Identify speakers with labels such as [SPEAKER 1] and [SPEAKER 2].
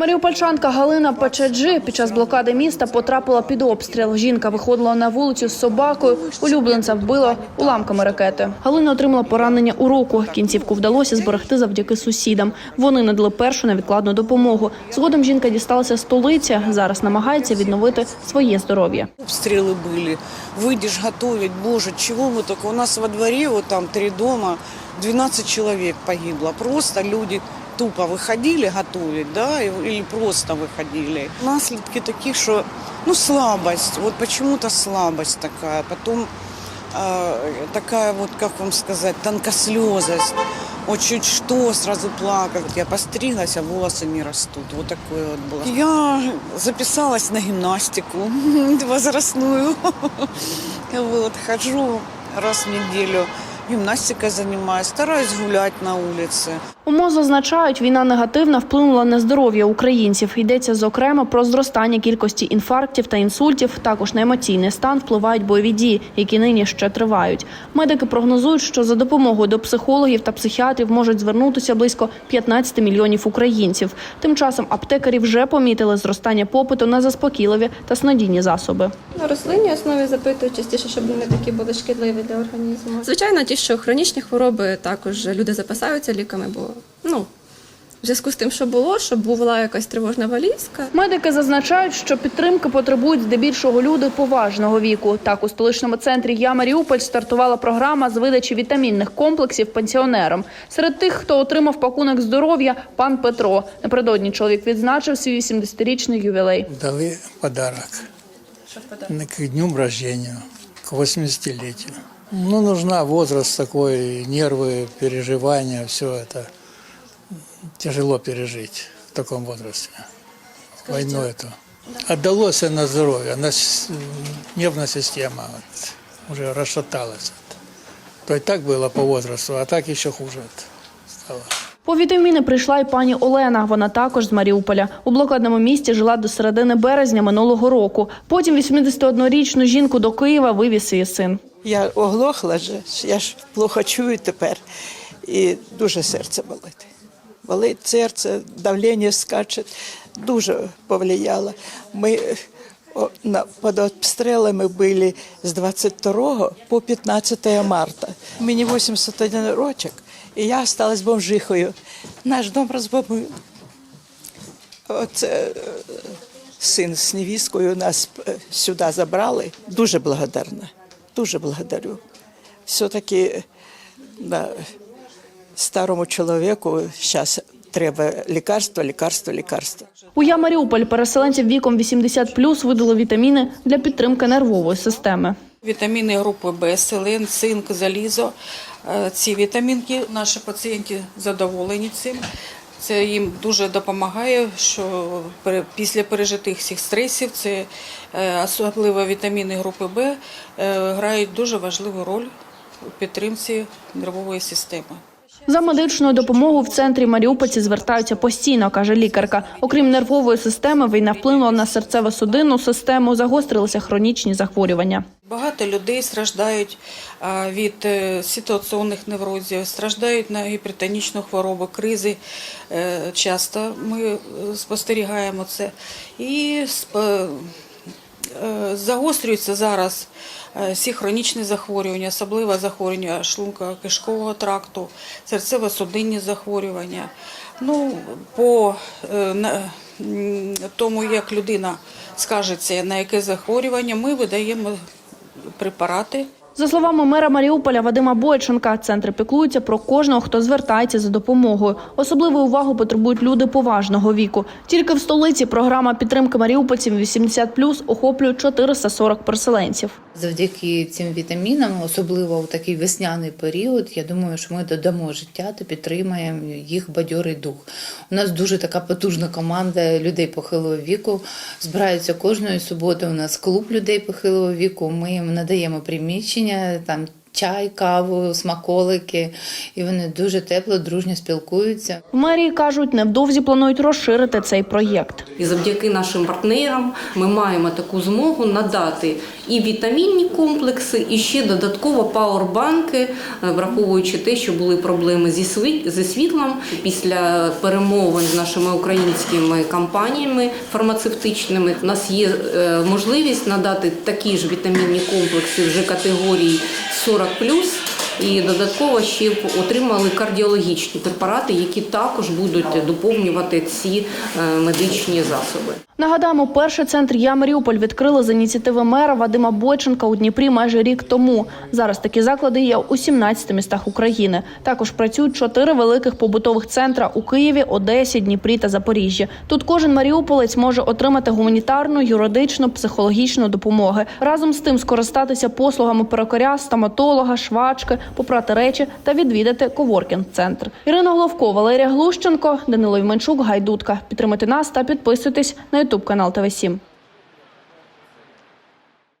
[SPEAKER 1] Маріупольчанка Галина Пачаджи під час блокади міста потрапила під обстріл. Жінка виходила на вулицю з собакою. Улюбленця вбила уламками ракети. Галина отримала поранення у руку. Кінцівку вдалося зберегти завдяки сусідам. Вони надали першу невідкладну допомогу. Згодом жінка дісталася столиці. Зараз намагається відновити своє здоров'я.
[SPEAKER 2] Обстрелы были. Выйдешь готовить, боже, чего мы только. У нас во дворе, вот там три дома, 12 человек погибло. Просто люди Тупо выходили готовить, да, или просто выходили. Наследки такие, что, ну, слабость, вот почему-то слабость такая. Потом э, такая вот, как вам сказать, тонкослезость. Вот чуть что, сразу плакать. Я постриглась, а волосы не растут. Вот такое вот было. Я записалась на гимнастику возрастную. Вот, хожу раз в неделю. Гимнастикой занимаюсь, стараюсь гулять на улице.
[SPEAKER 1] У МОЗ зазначають, війна негативно вплинула на здоров'я українців. Йдеться зокрема про зростання кількості інфарктів та інсультів. Також на емоційний стан впливають бойові дії, які нині ще тривають. Медики прогнозують, що за допомогою до психологів та психіатрів можуть звернутися близько 15 мільйонів українців. Тим часом аптекарі вже помітили зростання попиту на заспокійливі та снодійні засоби.
[SPEAKER 3] На рослинній основі запитують частіше, щоб вони такі були шкідливі для організму. Звичайно, ті, що хронічні хвороби, також люди запасаються ліками, бо ну в зв'язку з тим, що було, щоб була якась тривожна валізка.
[SPEAKER 1] Медики зазначають, що підтримки потребують здебільшого люди поважного віку. Так, у столичному центрі Я Маріуполь стартувала програма з видачі вітамінних комплексів пенсіонерам. Серед тих, хто отримав пакунок здоров'я, пан Петро. Напередодні чоловік відзначив свій 80-річний ювілей.
[SPEAKER 4] дали подарок. На- К дню рождения, к 80-летию. Ну, нужна возраст такой, нервы, переживания, все это тяжело пережить в таком возрасте. Войну эту. Отдалось на здоровье, на с- нервная система вот, уже расшаталась. То и так было по возрасту, а так еще хуже вот стало.
[SPEAKER 1] По вітаміни прийшла і пані Олена. Вона також з Маріуполя. У блокадному місті жила до середини березня минулого року. Потім 81-річну жінку до Києва вивіз її син.
[SPEAKER 5] Я оглохла же, я ж плохо чую тепер. І дуже серце болить. Болить серце, давлення скаче. Дуже повлияло. Ми під обстрілами були з 22 по 15 марта. Мені 81 рочок, і я залишилась бомжихою. Наш дом розбомбив. Оце е, син з невісткою нас е, сюди забрали. Дуже благодарна. Дуже благодарю. Все-таки да, старому чоловіку зараз треба лікарство, лікарство, лікарство.
[SPEAKER 1] У Я Маріуполь переселенців віком 80+, видали вітаміни для підтримки нервової системи.
[SPEAKER 2] Вітаміни групи Б, селен, цинк, залізо. Е, Ці вітамінки наші пацієнти задоволені цим. Це їм дуже допомагає, що після пережитих всіх стресів, це е, особливо вітаміни групи Б е, грають дуже важливу роль у підтримці нервової системи.
[SPEAKER 1] За медичною допомогою в центрі Маріупольці звертаються постійно, каже лікарка. Окрім нервової системи, війна вплинула на серцево-судинну систему, загострилися хронічні захворювання.
[SPEAKER 2] Багато людей страждають від е, ситуаційних неврозів, страждають на гіпертонічну хворобу, кризи. Е, Часто ми е, спостерігаємо це. І загострюються зараз е, всі хронічні захворювання, особливо захворювання шлунка-кишкового тракту, серцево-судинні захворювання. Ну, по е, тому, як людина скажеться, на яке захворювання, ми видаємо препарати.
[SPEAKER 1] За словами мера Маріуполя Вадима Бойченка, центр піклується про кожного, хто звертається за допомогою. Особливу увагу потребують люди поважного віку. Тільки в столиці програма підтримки маріупольців 80+, охоплює 440 переселенців.
[SPEAKER 6] Завдяки цим вітамінам, особливо у такий весняний період, я думаю, що ми додамо життя та підтримаємо їх бадьорий дух. У нас дуже така потужна команда людей похилого віку. Збираються кожної суботи. У нас клуб людей похилого віку. Ми їм надаємо приміщення, там чай, каву, смаколики, і вони дуже тепло, дружньо спілкуються.
[SPEAKER 1] В мерії кажуть, невдовзі планують розширити цей проєкт.
[SPEAKER 7] І завдяки нашим партнерам ми маємо таку змогу надати і вітамінні комплекси, і ще додатково пауербанки, е, враховуючи те, що були проблеми зі світ- зі світлом після перемовин з нашими українськими компаніями фармацевтичними. У нас є е, можливість надати такі ж вітамінні комплекси вже категорії 40 і додатково ще отримали кардіологічні препарати, які також будуть доповнювати ці е, медичні засоби.
[SPEAKER 1] Нагадаємо, перший центр Я Маріуполь відкрили з ініціативи мера Вадима Бойченка у Дніпрі майже рік тому. Зараз такі заклади є у 17 містах України. Також працюють чотири великих побутових центра у Києві, Одесі, Дніпрі та Запоріжжі. Тут кожен маріуполець може отримати гуманітарну, юридичну, психологічну допомоги. Разом з тим скористатися послугами перукаря, стоматолога, швачки, попрати речі та відвідати коворкінг-центр. Ірина Головко, Валерія Глущенко, Данило Івменчук, Гайдутка. Підтримайте нас та підписуйтесь на Ютуб канал ТВ 7